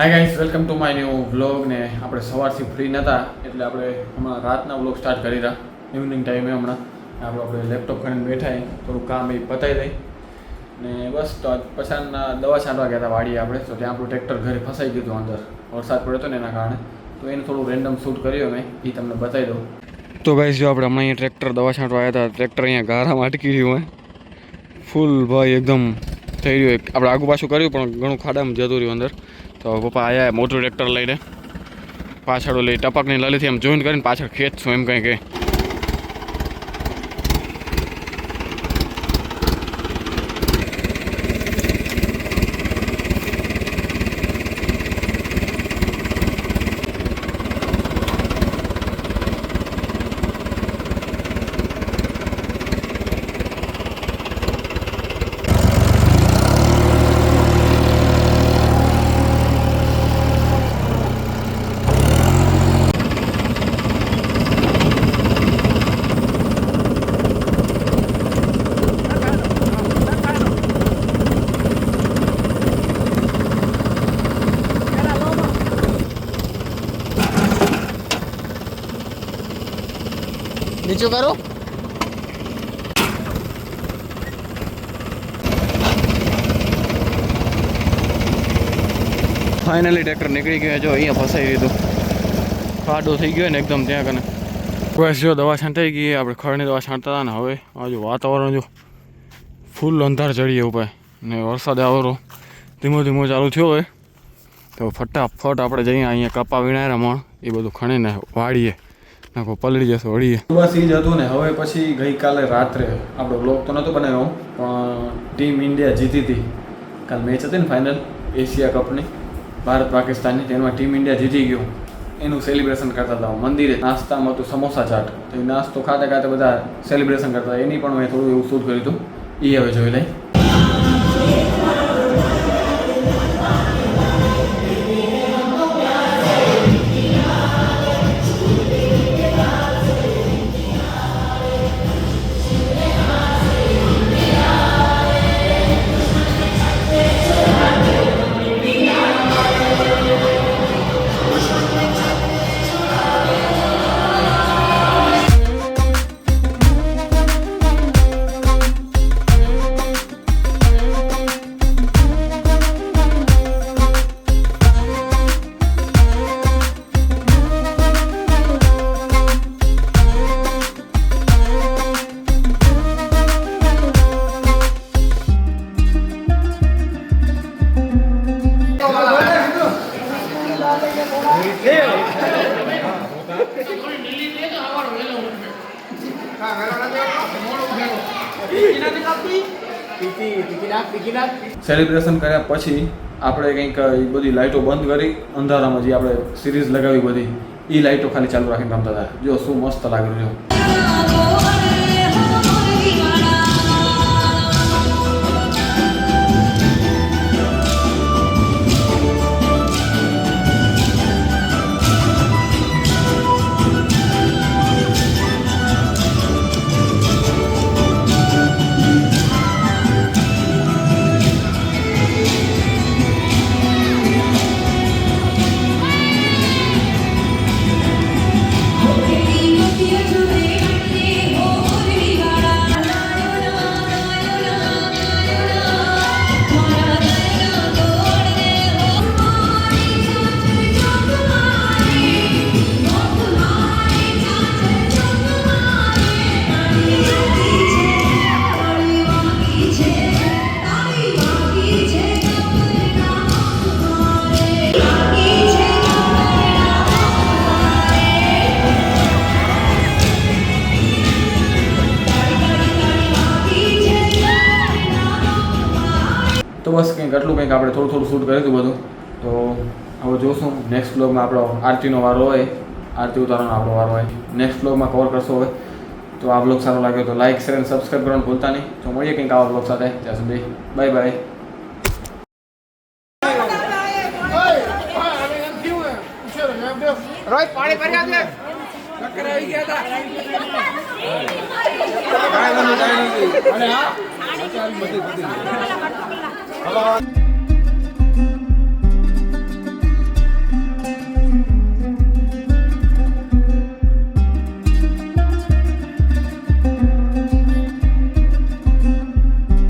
Hi guys welcome to my new vlog ને આપણે સવારથી ફ્રી નહોતા એટલે આપણે હમણાં રાતના વ્લોગ સ્ટાર્ટ કરી રહ્યા. ઇવનિંગ ટાઈમે હમણાં. આપણે આપણે લેપટોપ કરીને બેઠા થોડું કામ એ પતાવી દઈ ને બસ તો આજ પછાડના દવા છાંટવા ગયા હતા વાડીએ આપણે, તો ત્યાં આપણું ટ્રેક્ટર ઘરે ફસાઈ ગયું હતું અંદર. વરસાદ પડ્યો હતો ને એના કારણે. તો એને થોડું રેન્ડમ શૂટ કર્યું મેં, એ તમને બતાવી દઉં. તો ગાઈસ જો આપણે હમણાં અહીંયા ટ્રેક્ટર દવા છાંટવા આવ્યા હતા ટ્રેક્ટર અહીંયા ગારામાં અટકી રહ્યું હોય. ફૂલ ભાઈ, એકદમ થઈ રહ્યું. આપણે આગુ પાછું કર્યું, પણ ઘણું ખાડામાં જતું રહ્યું અંદર. તો પપ્પા આવ્યા મોટું ટ્રેક્ટર લઈને. પાછળ લઈ ટપકની લલીથી એમ જોઈન કરીને પાછળ ખેંચશું એમ કંઈ કે. નીચું કરો ફાઇનલી ટ્રેક્ટર નીકળી ગયું. જો અહીંયા ફસાઈ દીધું ફાડો થઈ ગયો ને એકદમ ત્યાં કને. બસ જો દવા છાંટાઈ ગઈ. આપણે ખડની દવા છાંટતા હતા ને હવે. આજુ વાતાવરણ જો ફૂલ અંધાર ચડીએ ઉપર ને વરસાદ આવરો ધીમો ધીમો ચાલુ થયો હોય તો ફટાફટ આપણે જઈએ અહીંયા કપા વીણાય મણ. એ બધું ખણીને વાળીએ. નાખો પલળી જશે, વળીએ. બસ એ જ હતું ને, હવે પછી ગઈકાલે રાત્રે આપણો બ્લોગ તો નહોતો બનાવ્યો, પણ ટીમ ઇન્ડિયા જીતી હતી કાલ મેચ હતી ને ફાઇનલ એશિયા કપની ભારત પાકિસ્તાનની તેમાં ટીમ ઇન્ડિયા જીતી ગયું. એનું સેલિબ્રેશન કરતા હતા, મંદિરે નાસ્તામાં હતું સમોસા ચાટ. તો એ નાસ્તો ખાતે ખાતે બધા સેલિબ્રેશન કરતા એની પણ મેં થોડું એવું શૂટ કર્યું હતું. એ હવે જોઈ લઈ સેલિબ્રેશન કર્યા પછી આપણે કંઈક એ બધી લાઇટો બંધ કરી, અંધારામાં જે આપણે સિરીઝ લગાવી બધી એ લાઇટો ખાલી ચાલુ રાખીને રમતા હતા. જો શું મસ્ત લાગી રહ્યું બસ કંઈક આપણે થોડું થોડું શૂટ કર્યું હતું બધું. તો હવે જોશું. નેક્સ્ટ બ્લોગમાં આપણો આરતીનો વારો હોય. આરતી ઉતારવાનો આપણો વારો હોય. નેક્સ્ટ બ્લોગમાં કવર કરશો હોય તો આ બ્લોગ સારો લાગ્યો તો લાઇક શેર અને સબસ્ક્રાઈબ કરવાનું ભૂલતા નહીં. તો મળીએ કંઈક આવા બ્લોગ સાથે. ત્યાં સુધી બાય બાય રોહિત પાણી ભરી આવજે કાંઈ નથી કાંઈ નથી અને હા